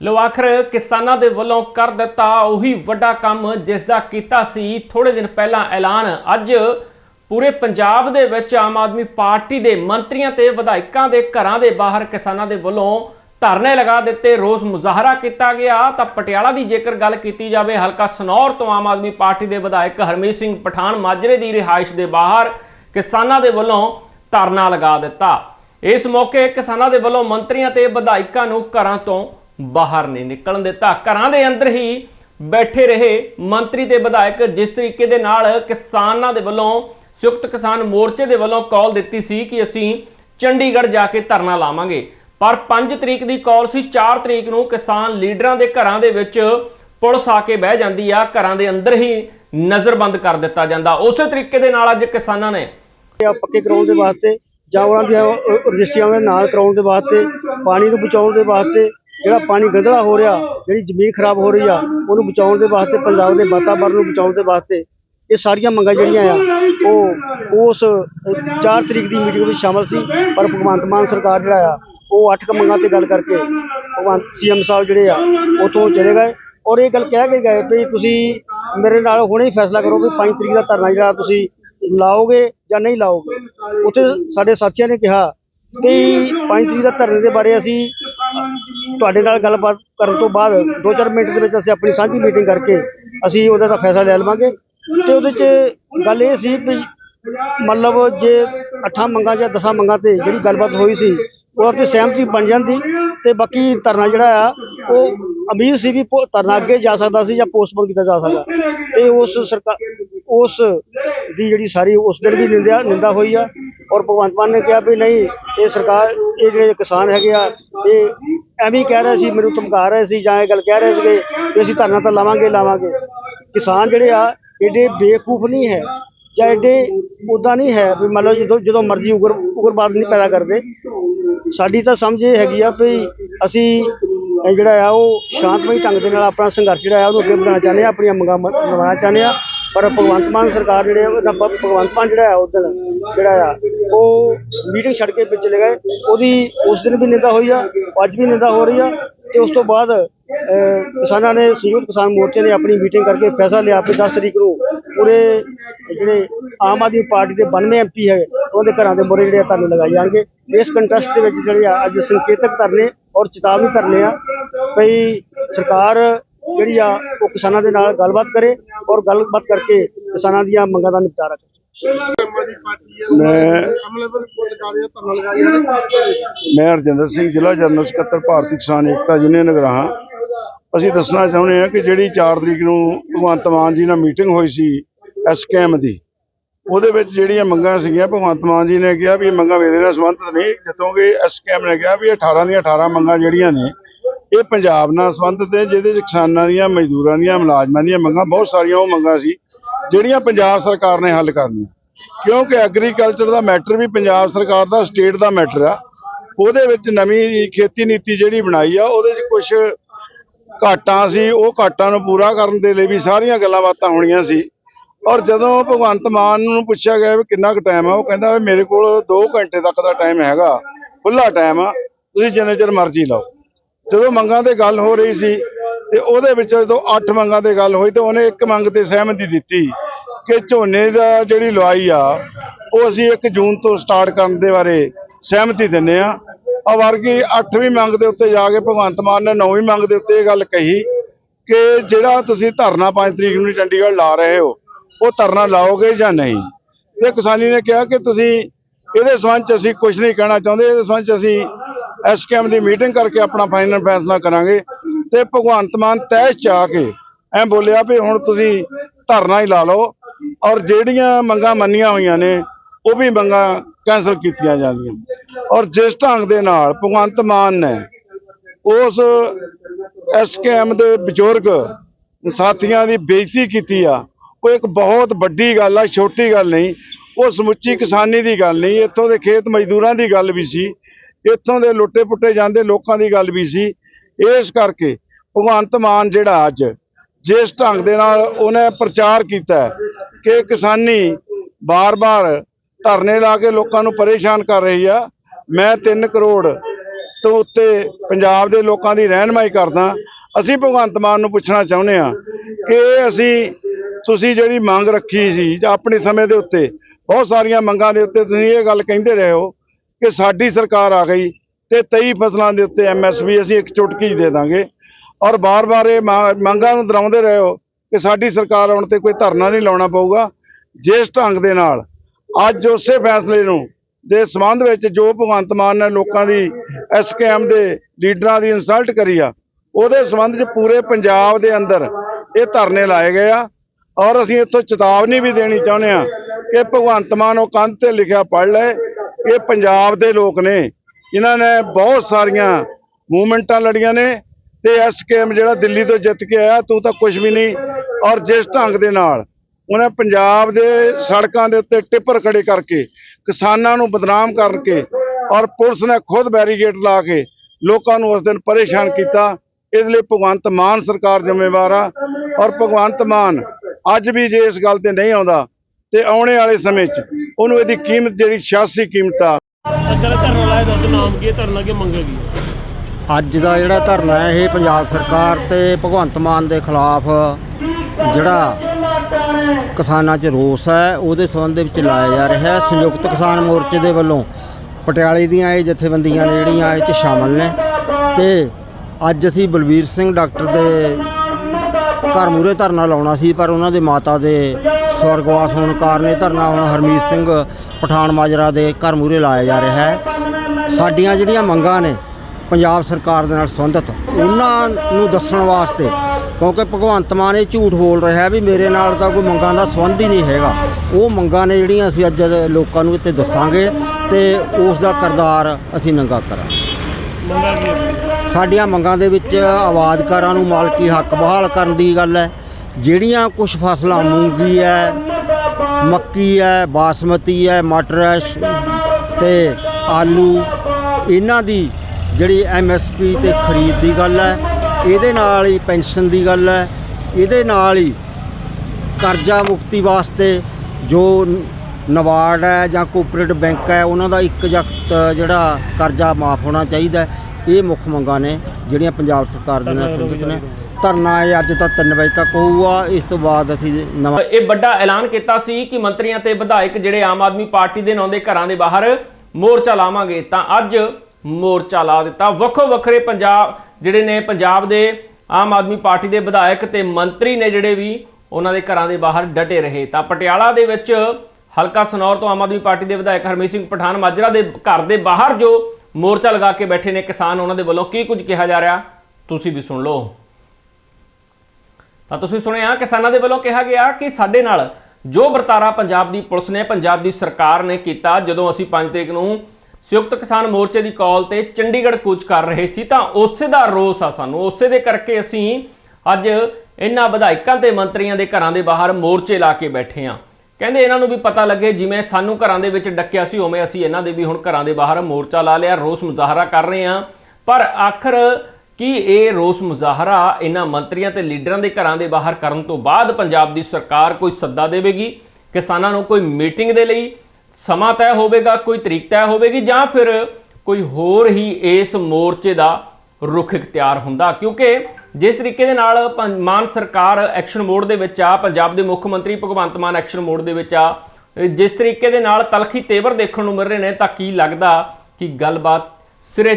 ਲੋ ਆਖਰ ਕਿਸਾਨਾਂ ਦੇ ਵੱਲੋਂ ਕਰ ਦਿੱਤਾ ਉਹੀ ਵੱਡਾ ਕੰਮ ਜਿਸ ਦਾ ਕੀਤਾ ਸੀ। ਥੋੜੇ ਦਿਨ ਪਹਿਲਾਂ ਐਲਾਨ ਅੱਜ ਪੂਰੇ ਪੰਜਾਬ ਦੇ ਵਿੱਚ ਆਮ ਆਦਮੀ ਪਾਰਟੀ ਦੇ ਮੰਤਰੀਆਂ ਤੇ ਵਿਧਾਇਕਾਂ ਦੇ ਘਰਾਂ ਦੇ ਬਾਹਰ ਕਿਸਾਨਾਂ ਦੇ ਵੱਲੋਂ ਧਰਨੇ ਲਗਾ ਦਿੱਤੇ, ਰੋਸ ਮੁਜ਼ਾਹਰਾ ਕੀਤਾ ਗਿਆ। ਤਾਂ ਪਟਿਆਲਾ ਦੀ ਜੇਕਰ ਗੱਲ ਕੀਤੀ ਜਾਵੇ, ਹਲਕਾ ਸਨੌਰ ਤੋਂ ਆਮ ਆਦਮੀ ਪਾਰਟੀ ਦੇ ਵਿਧਾਇਕ ਹਰਮੀਤ ਸਿੰਘ ਪਠਾਨ ਮਾਜਰੇ ਦੀ ਰਿਹਾਇਸ਼ ਦੇ ਬਾਹਰ ਕਿਸਾਨਾਂ ਦੇ ਵੱਲੋਂ ਧਰਨਾ ਲਗਾ ਦਿੱਤਾ। ਇਸ ਮੌਕੇ ਕਿਸਾਨਾਂ ਦੇ ਵੱਲੋਂ ਮੰਤਰੀਆਂ ਤੇ ਵਿਧਾਇਕਾਂ ਨੂੰ ਘਰਾਂ ਤੋਂ ਬਾਹਰ ਨਹੀਂ ਨਿਕਲਣ ਦਿੱਤਾ। ਘਰਾਂ ਦੇ ਅੰਦਰ ਹੀ ਬੈਠੇ ਰਹੇ ਮੰਤਰੀ ਤੇ ਵਿਧਾਇਕ, ਜਿਸ ਤਰੀਕੇ ਦੇ ਨਾਲ ਕਿਸਾਨਾਂ ਦੇ ਵੱਲੋਂ, ਸੰਯੁਕਤ ਕਿਸਾਨ ਮੋਰਚੇ ਦੇ ਵੱਲੋਂ ਕਾਲ ਦਿੱਤੀ ਸੀ ਕਿ ਅਸੀਂ ਚੰਡੀਗੜ੍ਹ ਜਾ ਕੇ ਧਰਨਾ ਲਾਵਾਂਗੇ। ਪਰ 5 ਤਰੀਕ ਦੀ ਕਾਲ ਸੀ 4 ਤਰੀਕ ਨੂੰ ਕਿਸਾਨ ਲੀਡਰਾਂ ਦੇ ਘਰਾਂ ਦੇ ਵਿੱਚ ਪੁਲਿਸ ਆ ਕੇ ਬਹਿ ਜਾਂਦੀ ਆ। ਘਰਾਂ ਦੇ ਅੰਦਰ ਹੀ ਨਜ਼ਰਬੰਦ ਕਰ ਦਿੱਤਾ ਜਾਂਦਾ। ਉਸੇ ਤਰੀਕੇ ਦੇ ਨਾਲ ਅੱਜ ਕਿਸਾਨਾਂ ਨੇ ਪੱਕੇ ਕਰਾਉਣ ਦੇ ਵਾਸਤੇ ਜਾਂ ਉਹਨਾਂ ਦੀਆਂ ਰਜਿਸਟਰੀਆਂ ਦੇ ਨਾਲ ਕਰਾਉਣ ਦੇ ਵਾਸਤੇ, ਪਾਣੀ ਨੂੰ ਬਚਾਉਣ ਦੇ ਵਾਸਤੇ ਜਿਹੜਾ ਪਾਣੀ ਗੰਧਲਾ ਹੋ ਰਿਹਾ, ਜਿਹੜੀ ਜ਼ਮੀਨ ਖਰਾਬ ਹੋ ਰਹੀ ਆ, ਉਹਨੂੰ ਬਚਾਉਣ ਦੇ ਵਾਸਤੇ, ਪੰਜਾਬ ਦੇ ਵਾਤਾਵਰਣ ਨੂੰ ਬਚਾਉਣ ਦੇ ਵਾਸਤੇ ਇਹ ਸਾਰੀਆਂ ਮੰਗਾਂ ਜਿਹੜੀਆਂ ਆ, ਉਹ ਉਸ 4 ਤਰੀਕ ਦੀ ਮੀਟਿੰਗ ਵਿੱਚ ਸ਼ਾਮਲ ਸੀ, ਪਰ ਭਗਵੰਤ ਮਾਨ ਸਰਕਾਰ ਜਿਹੜਾ ਆ, ਉਹ 8 ਮੰਗਾਂ ਤੇ ਗੱਲ ਕਰਕੇ ਭਗਵੰਤ ਸੀਐਮ ਸਾਹਿਬ ਜਿਹੜੇ ਆ, ਉਥੋਂ ਚਲੇ ਗਏ। ਔਰ ਇਹ ਗੱਲ ਕਹਿ ਕੇ ਗਏ ਵੀ ਤੁਸੀਂ ਮੇਰੇ ਨਾਲ ਹੁਣੇ ਹੀ ਫੈਸਲਾ ਕਰੋ ਵੀ 5 ਤਰੀਕ ਦਾ ਧਰਨਾ ਜਿਹੜਾ ਤੁਸੀਂ ਲਾਓਗੇ ਜਾਂ ਨਹੀਂ ਲਾਓਗੇ। ਉੱਥੇ ਸਾਡੇ ਸਾਥੀਆਂ ਨੇ ਕਿਹਾ ਕਿ 5 ਤਰੀਕ ਦਾ ਧਰਨੇ ਦੇ ਬਾਰੇ ਅਸੀਂ ਤੁਹਾਡੇ ਨਾਲ ਗੱਲਬਾਤ ਕਰਨ ਤੋਂ ਬਾਅਦ 2-4 ਮਿੰਟ ਦੇ ਵਿੱਚ ਅਸੀਂ ਆਪਣੀ ਸਾਂਝੀ ਮੀਟਿੰਗ ਕਰਕੇ ਅਸੀਂ ਉਹਦਾ ਦਾ ਫੈਸਲਾ ਲੈ ਲਵਾਂਗੇ। ਤੇ ਉਹਦੇ 'ਚ ਗੱਲ ਇਹ ਸੀ ਵੀ ਮਤਲਬ ਜੇ ਅੱਠਾਂ ਮੰਗਾਂ ਜਾਂ ਦਸਾਂ ਮੰਗਾਂ ਤੇ ਜਿਹੜੀ ਗੱਲਬਾਤ ਹੋਈ ਸੀ, ਉਹ ਤੇ ਸਹਿਮਤੀ ਬਣ ਜਾਂਦੀ ਤੇ ਬਾਕੀ ਧਰਨਾ ਜਿਹੜਾ ਆ, ਉਹ ਅਮੀਰ ਸੀ ਵੀ ਪੋ- ਧਰਨਾ ਅੱਗੇ ਜਾ ਸਕਦਾ ਸੀ ਜਾਂ ਪੋਸਟਪੋਨ ਕੀਤਾ ਜਾ ਸਕਦਾ। ਤੇ ਉਸ ਸਰਕਾਰ ਉਸ ਦੀ ਜਿਹੜੀ ਸਾਰੀ, ਉਸ ਦਿਨ ਵੀ ਨਿੰਦਿਆ, ਨਿੰਦਾ ਹੋਈ ਆ। ਔਰ ਭਗਵੰਤ ਮਾਨ ਨੇ ਕਿਹਾ ਵੀ ਨਹੀਂ, ਇਹ ਸਰਕਾਰ, ਇਹ ਜਿਹੜੇ ਕਿਸਾਨ ਹੈਗੇ ਆ, ਇਹ ਐਵੇਂ ਕਹਿ ਰਹੇ ਸੀ, ਮੈਨੂੰ ਧਮਕਾ ਰਹੇ ਸੀ ਜਾਂ ਇਹ ਗੱਲ ਕਹਿ ਰਹੇ ਸੀਗੇ ਵੀ ਅਸੀਂ ਧਰਨਾ ਤਾਂ ਲਾਵਾਂਗੇ ਲਾਵਾਂਗੇ। ਕਿਸਾਨ ਜਿਹੜੇ ਆ, ਏਡੇ ਬੇਵਕੂਫ ਨਹੀਂ ਹੈ ਜਾਂ ਏਡੇ ਉਦਾਂ ਨਹੀਂ ਹੈ ਵੀ ਮੰਨ ਲਓ ਜਦੋਂ ਜਦੋਂ ਮਰਜ਼ੀ ਉਗਰ, ਉਗਰਵਾਦ ਨਹੀਂ ਪੈਦਾ ਕਰਦੇ। ਸਾਡੀ ਤਾਂ ਸਮਝ ਇਹ ਹੈਗੀ ਆ ਵੀ ਅਸੀਂ ਜਿਹੜਾ ਆ, ਉਹ ਸ਼ਾਂਤਮਈ ਢੰਗ ਦੇ ਨਾਲ ਆਪਣਾ ਸੰਘਰਸ਼ ਜਿਹੜਾ ਆ, ਉਹਨੂੰ ਅੱਗੇ ਵਧਾਉਣਾ ਚਾਹੁੰਦੇ ਆ, ਆਪਣੀਆਂ ਮੰਗਾਂ ਮ- ਚਾਹੁੰਦੇ ਆ। ਪਰ ਭਗਵੰਤ ਮਾਨ ਸਰਕਾਰ ਜਿਹੜੇ ਆ, ਉਹਦਾ ਭਗਵੰਤ ਮਾਨ ਜਿਹੜਾ ਆ ਉਸ ਜਿਹੜਾ ਆ, ਉਹ ਮੀਟਿੰਗ ਛੱਡ ਕੇ ਵਿੱਚ ਚਲੇ ਗਏ। ਉਹਦੀ ਉਸ ਦਿਨ ਵੀ ਨਿੰਦਾ ਹੋਈ ਆ, ਅੱਜ ਵੀ ਨਿੰਦਾ ਹੋ ਰਹੀ ਆ ਤੇ ਉਸ ਤੋਂ ਬਾਅਦ ਕਿਸਾਨਾਂ ਨੇ, ਸੰਯੁਕਤ ਕਿਸਾਨ ਮੋਰਚੇ ਨੇ ਆਪਣੀ ਮੀਟਿੰਗ ਕਰਕੇ ਫੈਸਲਾ ਲਿਆ ਕਿ 10 ਤਰੀਕ ਨੂੰ ਪੂਰੇ ਜਿਹੜੇ ਆਮ ਆਦਮੀ ਪਾਰਟੀ ਦੇ 92 ਐਮਪੀ ਹੈ ਉਹਦੇ ਘਰਾਂ ਦੇ ਮੋਰੇ ਜਿਹੜੇ ਆ ਧਰਨੇ ਲਗਾਏ ਜਾਣਗੇ। ਇਸ ਕੰਟੈਸਟ ਦੇ ਵਿੱਚ ਜਿਹੜੇ ਆ, ਅੱਜ ਸੰਕੇਤਕ ਧਰਨੇ ਔਰ ਚੇਤਾਵਨੀ ਧਰਨੇ ਆ। ਭਈ ਸਰਕਾਰ ਜਿਹੜੀ ਆ, ਉਹ ਕਿਸਾਨਾਂ ਦੇ ਨਾਲ ਗੱਲਬਾਤ ਕਰੇ ਔਰ ਗੱਲਬਾਤ ਕਰਕੇ ਕਿਸਾਨਾਂ ਦੀਆਂ ਮੰਗਾਂ ਦਾ ਨਿਪਟਾਰਾ ਕਰੇ। ਮੈਂ ਹਰਜਿੰਦਰ ਸਿੰਘ, ਜ਼ਿਲ੍ਹਾ ਜਨਰਲ ਸਕੱਤਰ, ਭਾਰਤੀ ਕਿਸਾਨ ਏਕਤਾ ਯੂਨੀਅਨ ਨਗਰਾਹਾ ਅਸੀਂ ਦੱਸਣਾ ਚਾਹੁੰਦੇ ਹਾਂ ਕਿ ਜਿਹੜੀ 4 ਤਰੀਕ ਨੂੰ ਭਗਵੰਤ ਮਾਨ ਜੀ ਨਾਲ ਮੀਟਿੰਗ ਹੋਈ ਸੀ ਐਸਕੇਐਮ ਦੀ, ਉਹਦੇ ਵਿੱਚ ਜਿਹੜੀਆਂ ਮੰਗਾਂ ਸੀਗੀਆਂ, ਭਗਵੰਤ ਮਾਨ ਜੀ ਨੇ ਕਿਹਾ ਵੀ ਇਹ ਮੰਗਾਂ ਮੇਰੇ ਨਾਲ ਸੰਬੰਧਿਤ ਨਹੀਂ। ਜਦੋਂ ਕਿ ਐਸਕੇਐਮ ਨੇ ਕਿਹਾ ਵੀ ਇਹ 18 ਦੀਆਂ 18 ਮੰਗਾਂ ਜਿਹੜੀਆਂ ਨੇ ਇਹ ਪੰਜਾਬ ਨਾਲ ਸੰਬੰਧਿਤ ਹੈ ਜਿਹਦੇ ਵਿੱਚ ਕਿਸਾਨਾਂ ਦੀਆਂ, ਮਜ਼ਦੂਰਾਂ ਦੀਆਂ, ਮੁਲਾਜ਼ਮਾਂ ਦੀਆਂ ਮੰਗਾਂ, ਬਹੁਤ ਸਾਰੀਆਂ ਉਹ ਮੰਗਾਂ ਸੀ, ਜਿਹੜੀਆਂ ਪੰਜਾਬ ਸਰਕਾਰ ਨੇ ਹੱਲ ਕਰਨੀਆਂ। ਕਿਉਂਕਿ ਐਗਰੀਕਲਚਰ ਦਾ ਮੈਟਰ ਵੀ ਪੰਜਾਬ ਸਰਕਾਰ ਦਾ ਸਟੇਟ ਦਾ ਮੈਟਰ ਆ। ਉਹਦੇ ਵਿੱਚ ਨਵੀਂ ਖੇਤੀ ਨੀਤੀ ਜਿਹੜੀ ਬਣਾਈ ਆ, ਉਹਦੇ 'ਚ ਕੁਝ ਘਾਟਾਂ ਸੀ, ਉਹ ਘਾਟਾਂ ਨੂੰ ਪੂਰਾ ਕਰਨ ਦੇ ਲਈ ਵੀ ਸਾਰੀਆਂ ਗੱਲਾਂ ਬਾਤਾਂ ਹੋਣੀਆਂ ਸੀ। ਔਰ ਜਦੋਂ ਭਗਵੰਤ ਮਾਨ ਨੂੰ ਪੁੱਛਿਆ ਗਿਆ ਵੀ ਕਿੰਨਾ ਕੁ ਟਾਈਮ ਆ, ਉਹ ਕਹਿੰਦਾ ਵੀ ਮੇਰੇ ਕੋਲ 2 ਘੰਟੇ ਤੱਕ ਦਾ ਟਾਈਮ ਹੈਗਾ ਖੁੱਲਾ ਟਾਈਮ ਆ, ਤੁਸੀਂ ਜਿੰਨੇ ਚਿਰ ਮਰਜ਼ੀ ਲਾਓ। ਜਦੋਂ ਮੰਗਾਂ ਤੇ ਗੱਲ ਹੋ ਰਹੀ ਸੀ ਤੇ ਉਹਦੇ ਵਿੱਚ ਜਦੋਂ 8 ਮੰਗਾਂ ਤੇ ਗੱਲ ਹੋਈ ਤੇ ਉਹਨੇ ਇੱਕ ਮੰਗ ਤੇ ਸਹਿਮਤੀ ਦਿੱਤੀ ਕਿ ਝੋਨੇ ਦਾ ਜਿਹੜੀ ਲਵਾਈ ਆ, ਉਹ ਅਸੀਂ 1 ਜੂਨ ਤੋਂ ਸਟਾਰਟ ਕਰਨ ਦੇ ਬਾਰੇ ਸਹਿਮਤੀ ਦਿੰਨੇ ਆ ਆ ਵਰਗੀ 8ਵੀਂ ਮੰਗ ਦੇ ਉੱਤੇ ਜਾ ਕੇ ਭਗਵੰਤ ਮਾਨ ਨੇ 9ਵੀਂ ਮੰਗ ਦੇ ਉੱਤੇ ਇਹ ਗੱਲ ਕਹੀ ਕਿ ਜਿਹੜਾ ਤੁਸੀਂ ਧਰਨਾ 5 ਤਰੀਕ ਨੂੰ ਚੰਡੀਗੜ੍ਹ ਲਾ ਰਹੇ ਹੋ, ਉਹ ਧਰਨਾ ਲਾਓਗੇ ਜਾਂ ਨਹੀਂ? ਤੇ ਕਿਸਾਨੀ ਨੇ ਕਿਹਾ ਕਿ ਤੁਸੀਂ ਇਹਦੇ ਸੰਬੰਧ ਅਸੀਂ ਕੁਝ ਨਹੀਂ ਕਹਿਣਾ ਚਾਹੁੰਦੇ, ਇਹਦੇ ਸੰਬੰਧ ਅਸੀਂ ਐਸਕੇਐਮ ਦੀ ਮੀਟਿੰਗ ਕਰਕੇ ਆਪਣਾ ਫਾਈਨਲ ਫੈਸਲਾ ਕਰਾਂਗੇ ਤੇ ਭਗਵੰਤ ਮਾਨ ਤੈਅ ਚ ਆ ਕੇ ਐ ਬੋਲਿਆ ਵੀ ਹੁਣ ਤੁਸੀਂ ਧਰਨਾ ਹੀ ਲਾ ਲਓ ਔਰ ਜਿਹੜੀਆਂ ਮੰਗਾਂ ਮੰਨੀਆਂ ਹੋਈਆਂ ਨੇ, ਉਹ ਵੀ ਮੰਗਾਂ ਕੈਂਸਲ ਕੀਤੀਆਂ ਜਾਂਦੀਆਂ। ਔਰ ਜਿਸ ਢੰਗ ਦੇ ਨਾਲ ਭਗਵੰਤ ਮਾਨ ਨੇ ਉਸ ਐਸਕੇਐਮ ਦੇ ਬਜ਼ੁਰਗ ਸਾਥੀਆਂ ਦੀ ਬੇਇੱਜ਼ਤੀ ਕੀਤੀ ਆ, ਉਹ ਇੱਕ ਬਹੁਤ ਵੱਡੀ ਗੱਲ ਆ, ਛੋਟੀ ਗੱਲ ਨਹੀਂ, ਉਹ ਸਮੁੱਚੀ ਕਿਸਾਨੀ ਦੀ ਗੱਲ ਨਹੀਂ, ਇੱਥੋਂ ਦੇ ਖੇਤ ਮਜ਼ਦੂਰਾਂ ਦੀ ਗੱਲ ਵੀ ਸੀ। ਇੱਥੋਂ ਦੇ ਲੁੱਟੇ ਪੁੱਟੇ ਜਾਂਦੇ ਲੋਕਾਂ ਦੀ ਗੱਲ ਵੀ ਸੀ। ਇਸ ਕਰਕੇ ਭਗਵੰਤ ਮਾਨ ਜਿਹੜਾ ਅੱਜ ਜਿਸ ਢੰਗ ਦੇ ਨਾਲ ਉਹਨੇ ਪ੍ਰਚਾਰ ਕੀਤਾ ਕਿ ਕਿਸਾਨੀ ਬਾਰ-ਬਾਰ ਧਰਨੇ ਲਾ ਕੇ ਲੋਕਾਂ ਨੂੰ ਪਰੇਸ਼ਾਨ ਕਰ ਰਹੀ ਆ, ਮੈਂ 3 ਕਰੋੜ ਤੋਂ ਉੱਤੇ ਪੰਜਾਬ ਦੇ ਲੋਕਾਂ ਦੀ ਰਹਿਨਮਾਈ ਕਰਦਾ। ਅਸੀਂ ਭਗਵੰਤ ਮਾਨ ਨੂੰ ਪੁੱਛਣਾ ਚਾਹੁੰਦੇ ਆ ਕਿ ਇਹ ਅਸੀਂ, ਤੁਸੀਂ ਜਿਹੜੀ ਮੰਗ ਰੱਖੀ ਸੀ ਆਪਣੇ ਸਮੇਂ ਦੇ ਉੱਤੇ ਬਹੁਤ ਸਾਰੀਆਂ ਮੰਗਾਂ ਦੇ ਉੱਤੇ ਤੁਸੀਂ ਇਹ ਗੱਲ ਕਹਿੰਦੇ ਰਹੇ ਹੋ ਕਿ ਸਾਡੀ ਸਰਕਾਰ ਆ ਗਈ ਤੇ 23 ਫਸਲਾਂ ਦੇ ਉੱਤੇ ਐਮਐਸਪੀ ਅਸੀਂ ਇੱਕ ਚੁਟਕੀ ਦੇ ਦਾਂਗੇ। ਔਰ ਬਾਰ-ਬਾਰ ਇਹ ਮਾ- ਮੰਗਾਂ ਨੂੰ ਦੁਹਰਾਉਂਦੇ ਰਹੇ ਹੋ ਕਿ ਸਾਡੀ ਸਰਕਾਰ ਆਉਣ ਤੇ ਕੋਈ ਧਰਨਾ ਨਹੀਂ ਲਾਉਣਾ ਪਊਗਾ। ਜਿਸ ਢੰਗ ਦੇ ਨਾਲ ਅੱਜ ਉਸੇ ਫੈਸਲੇ ਨੂੰ, ਦੇ ਸੰਬੰਧ ਵਿੱਚ ਜੋ ਭਗਵੰਤ ਮਾਨ ਨੇ ਲੋਕਾਂ ਦੀ ਐਸਕੇਐਮ ਦੇ ਲੀਡਰਾਂ ਦੀ ਇਨਸਲਟ ਕਰੀ ਆ, ਉਹਦੇ ਸੰਬੰਧ 'ਚ ਪੂਰੇ ਪੰਜਾਬ ਦੇ ਅੰਦਰ ਇਹ ਧਰਨੇ ਲਾਏ ਗਏ ਆ। ਔਰ ਅਸੀਂ ਇੱਥੋਂ ਚੇਤਾਵਨੀ ਵੀ ਦੇਣੀ ਚਾਹੁੰਦੇ ਆ ਕਿ ਭਗਵੰਤ ਮਾਨ ਉਹ ਕੰਧ ਤੇ ਲਿਖਿਆ ਪੜ੍ਹ ਲਏ। ਇਹ ਪੰਜਾਬ ਦੇ ਲੋਕ ਨੇ। ਇਹਨਾਂ ਨੇ ਬਹੁਤ ਸਾਰੀਆਂ ਮੂਵਮੈਂਟਾਂ ਲੜੀਆਂ ਨੇ ਤੇ ਐਸਕੇਐਮ ਜਿਹੜਾ ਦਿੱਲੀ ਤੋਂ ਜਿੱਤ ਕੇ ਆਇਆ, ਤੂੰ ਤਾਂ ਕੁਝ ਵੀ ਨਹੀਂ ਔਰ ਜਿਸ ਢੰਗ ਦੇ ਨਾਲ ਉਹਨੇ ਪੰਜਾਬ ਦੇ ਸੜਕਾਂ ਦੇ ਉੱਤੇ ਟਿੱਪਰ ਖੜੇ ਕਰਕੇ, ਕਿਸਾਨਾਂ ਨੂੰ ਬਦਨਾਮ ਕਰਕੇ ਔਰ ਪੁਲਿਸ ਨੇ ਖੁਦ ਬੈਰੀਗੇਟ ਲਾ ਕੇ ਲੋਕਾਂ ਨੂੰ ਉਸ ਦਿਨ ਪਰੇਸ਼ਾਨ ਕੀਤਾ। ਇਹਦੇ ਲਈ ਭਗਵੰਤ ਮਾਨ ਸਰਕਾਰ ਜ਼ਿੰਮੇਵਾਰ ਆ ਔਰ ਭਗਵੰਤ ਮਾਨ ਅੱਜ ਵੀ ਜੇ ਇਸ ਗੱਲ ਤੇ ਨਹੀਂ ਆਉਂਦਾ ਤੇ ਆਉਣੇ ਵਾਲੇ ਸਮੇਂ 'ਚ ਉਹਨੂੰ ਇਹਦੀ ਕੀਮਤ ਜਿਹੜੀ 86 ਕੀਮਤ ਆ। ਅੱਛਾ ਧਰਨਾ ਲਾਇਆ ਦੱਸ ਨਾਮ ਕੀ ਹੈ ਧਰਨਾ ਕੀ ਮੰਗੇਗੀ ਅੱਜ ਦਾ ਜਿਹੜਾ ਧਰਨਾ ਹੈ ਇਹ ਪੰਜਾਬ ਸਰਕਾਰ ਤੇ ਭਗਵੰਤ ਮਾਨ ਦੇ ਖਿਲਾਫ ਜਿਹੜਾ ਕਿਸਾਨਾਂ 'ਚ ਰੋਸ ਹੈ ਉਹਦੇ ਸੰਬੰਧ ਦੇ ਵਿੱਚ ਲਾਇਆ ਜਾ ਰਿਹਾ ਹੈ। ਸੰਯੁਕਤ ਕਿਸਾਨ ਮੋਰਚੇ ਦੇ ਵੱਲੋਂ ਪਟਿਆਲੇ ਦੀਆਂ ਇਹ ਜਥੇਬੰਦੀਆਂ ਨੇ ਜਿਹੜੀਆਂ ਇਹ 'ਚ ਸ਼ਾਮਲ ਨੇ ਤੇ ਅੱਜ ਅਸੀਂ ਬਲਬੀਰ ਸਿੰਘ ਡਾਕਟਰ ਦੇ ਘਰ ਮੂਰੇ ਧਰਨਾ ਲਾਉਣਾ ਸੀ ਪਰ ਉਹਨਾਂ ਦੇ ਮਾਤਾ ਦੇ ਸਵਰਗਵਾਸ ਹੋਣ ਕਾਰਨ ਇਹ ਧਰਨਾ ਹੁਣ ਹਰਮੀਤ ਸਿੰਘ ਪਠਾਨ ਮਾਜਰਾ ਦੇ ਘਰ ਮੂਰੇ ਲਾਇਆ ਜਾ ਰਿਹਾ ਹੈ। ਸਾਡੀਆਂ ਜਿਹੜੀਆਂ ਮੰਗਾਂ ਨੇ ਪੰਜਾਬ ਸਰਕਾਰ ਦੇ ਨਾਲ ਸੰਬੰਧਿਤ, ਉਹਨਾਂ ਨੂੰ ਦੱਸਣ ਵਾਸਤੇ, ਕਿਉਂਕਿ ਭਗਵੰਤ ਮਾਨ ਇਹ ਝੂਠ ਬੋਲ ਰਿਹਾ ਵੀ ਮੇਰੇ ਨਾਲ ਤਾਂ ਕੋਈ ਮੰਗਾਂ ਦਾ ਸੰਬੰਧ ਹੀ ਨਹੀਂ ਹੈਗਾ। ਉਹ ਮੰਗਾਂ ਨੇ ਜਿਹੜੀਆਂ ਅਸੀਂ ਅੱਜ ਲੋਕਾਂ ਨੂੰ ਇੱਥੇ ਦੱਸਾਂਗੇ ਤੇ ਉਸ ਦਾ ਕਰਦਾਰ ਅਸੀਂ ਨੰਗਾ ਕਰਾਂਗੇ। ਸਾਡੀਆਂ ਮੰਗਾਂ ਦੇ ਵਿੱਚ ਆਬਾਦਕਾਰਾਂ ਨੂੰ ਮਾਲਕੀ ਹੱਕ ਬਹਾਲ ਕਰਨ ਦੀ ਗੱਲ ਹੈ। ਜਿਹੜੀਆਂ ਕੁਝ ਫਸਲਾਂ ਮੂੰਗੀ ਹੈ, ਮੱਕੀ ਹੈ, ਬਾਸਮਤੀ ਹੈ, ਮਟਰ ਹੈ, ਸ਼- ਤੇ ਆਲੂ, ਇਹਨਾਂ ਦੀ ਜਿਹੜੀ ਐਮਐਸਪੀ ਤੇ ਖਰੀਦ ਦੀ ਗੱਲ ਹੈ, ਇਹਦੇ ਨਾਲ ਹੀ ਪੈਨਸ਼ਨ ਦੀ ਗੱਲ ਹੈ, ਇਹਦੇ ਨਾਲ ਹੀ ਕਰਜ਼ਾ ਮੁਕਤੀ ਵਾਸਤੇ ਜੋ ਨ- ਨਬਾਰਡ ਹੈ ਜਾਂ ਕੋਆਪਰੇਟਿਵ ਬੈਂਕ ਹੈ, ਉਹਨਾਂ ਦਾ ਇੱਕ ਜਖਤ ਜਿਹੜਾ ਕਰਜ਼ਾ ਮਾਫ ਹੋਣਾ ਚਾਹੀਦਾ ਇਹ ਮੁੱਖ ਮੰਗਾਂ ਨੇ ਜਿਹੜੀਆਂ ਪੰਜਾਬ ਸਰਕਾਰ ਦੇ ਨਾਲ ਸੰਬੰਧਿਤ ਨੇ। ਧਰਨਾ ਇਹ ਅੱਜ ਤਾਂ 3 ਵਜੇ ਤੱਕ ਹੋਊਗਾ। ਇਸ ਤੋਂ ਬਾਅਦ ਅਸੀਂ ਨਵਾਂ ਇਹ ਵੱਡਾ ਐਲਾਨ ਕੀਤਾ ਸੀ ਕਿ ਮੰਤਰੀਆਂ ਤੇ ਵਿਧਾਇਕ ਜਿਹੜੇ ਆਮ ਆਦਮੀ ਪਾਰਟੀ ਦੇ ਨਾਂ ਦੇ ਘਰਾਂ ਦੇ ਬਾਹਰ ਮੋਰਚਾ ਲਾਵਾਂਗੇ ਤਾਂ ਅੱਜ ਮੋਰਚਾ ਲਾ ਦਿੱਤਾ। ਵੱਖੋ ਵੱਖਰੇ ਪੰਜਾਬ ਜਿਹੜੇ ਨੇ, ਪੰਜਾਬ ਦੇ ਆਮ ਆਦਮੀ ਪਾਰਟੀ ਦੇ ਵਿਧਾਇਕ ਤੇ ਮੰਤਰੀ ਨੇ ਜਿਹੜੇ ਵੀ ਉਹਨਾਂ ਦੇ ਘਰਾਂ ਦੇ ਬਾਹਰ ਡਟੇ ਰਹੇ। ਤਾਂ ਪਟਿਆਲਾ ਦੇ ਵਿੱਚ ਹਲਕਾ ਸਨੌਰ ਤੋਂ ਆਮ ਆਦਮੀ ਪਾਰਟੀ ਦੇ ਵਿਧਾਇਕ ਹਰਮੀਤ ਸਿੰਘ ਪਠਾਨ ਮਾਜਰਾ ਦੇ ਘਰ ਦੇ ਬਾਹਰ ਜੋ ਮੋਰਚਾ ਲਗਾ ਕੇ ਬੈਠੇ ਨੇ ਕਿਸਾਨ, ਉਹਨਾਂ ਦੇ ਵੱਲੋਂ ਕੀ ਕੁਝ ਕਿਹਾ ਜਾ ਰਿਹਾ? ਤੁਸੀਂ ਵੀ ਸੁਣ ਲਓ। ਤਾਂ ਤੁਸੀਂ ਸੁਣਿਆ ਕਿਸਾਨਾਂ ਦੇ ਵੱਲੋਂ ਕਿਹਾ ਗਿਆ ਕਿ ਸਾਡੇ ਨਾਲ ਜੋ ਵਰਤਾਰਾ ਪੰਜਾਬ ਦੀ ਪੁਲਿਸ ਨੇ, ਪੰਜਾਬ ਦੀ ਸਰਕਾਰ ਨੇ ਕੀਤਾ, ਜਦੋਂ ਅਸੀਂ 5 ਤਰੀਕ ਨੂੰ ਸੰਯੁਕਤ ਕਿਸਾਨ ਮੋਰਚੇ ਦੀ ਕਾਲ ਤੇ ਚੰਡੀਗੜ੍ਹ ਕੂਚ ਕਰ ਰਹੇ ਸੀ, ਤਾਂ ਉਸੇ ਦਾ ਰੋਸ ਆ ਸਾਨੂੰ। ਉਸੇ ਦੇ ਕਰਕੇ ਅਸੀਂ ਅੱਜ ਇਹਨਾਂ ਵਿਧਾਇਕਾਂ ਤੇ ਮੰਤਰੀਆਂ ਦੇ ਘਰਾਂ ਦੇ ਬਾਹਰ ਮੋਰਚੇ ਲਾ ਕੇ ਬੈਠੇ ਆ ਕਹਿੰਦੇ ਇਹਨਾਂ ਨੂੰ ਵੀ ਪਤਾ ਲੱਗੇ, ਜਿਵੇਂ ਸਾਨੂੰ ਘਰਾਂ ਦੇ ਵਿੱਚ ਡੱਕਿਆ ਸੀ, ਉਵੇਂ ਅਸੀਂ ਇਹਨਾਂ ਦੇ ਵੀ ਹੁਣ ਘਰਾਂ ਦੇ ਬਾਹਰ ਮੋਰਚਾ ਲਾ ਲਿਆ, ਰੋਸ ਮੁਜ਼ਾਹਰਾ ਕਰ ਰਹੇ ਆ ਪਰ ਆਖਰ ਕੀ ਇਹ ਰੋਸ ਮੁਜ਼ਾਹਰਾ ਇਹਨਾਂ ਮੰਤਰੀਆਂ ਤੇ ਲੀਡਰਾਂ ਦੇ ਘਰਾਂ ਦੇ ਬਾਹਰ ਕਰਨ ਤੋਂ ਬਾਅਦ ਪੰਜਾਬ ਦੀ ਸਰਕਾਰ ਕੋਈ ਸੱਦਾ ਦੇਵੇਗੀ? ਕਿਸਾਨਾਂ ਨੂੰ ਕੋਈ ਮੀਟਿੰਗ ਦੇ ਲਈ ਸਮਾਂ ਤੈਅ ਹੋਵੇਗਾ, ਕੋਈ ਤਰੀਕ ਤੈਅ ਹੋਵੇਗੀ ਜਾਂ ਫਿਰ ਕੋਈ ਹੋਰ ਹੀ ਇਸ ਮੋਰਚੇ ਦਾ ਰੁਖ ਇਖਤਿਆਰ ਹੁੰਦਾ? ਕਿਉਂਕਿ ਜਿਸ ਤਰੀਕੇ ਦੇ ਨਾਲ ਮਾਨ ਸਰਕਾਰ ਐਕਸ਼ਨ ਮੋਡ ਦੇ ਵਿੱਚ ਆ, ਪੰਜਾਬ ਦੇ ਮੁੱਖ ਮੰਤਰੀ ਭਗਵੰਤ ਮਾਨ ਐਕਸ਼ਨ ਮੋਡ ਦੇ ਵਿੱਚ ਆ ਜਿਸ ਤਰੀਕੇ ਦੇ ਨਾਲ ਤਲਖੀ ਤੇਵਰ ਦੇਖਣ ਨੂੰ ਮਿਲ ਰਹੇ ਨੇ ਤਾਂ ਕੀ ਲੱਗਦਾ ਕਿ ਗੱਲਬਾਤ ਸਿਰੇ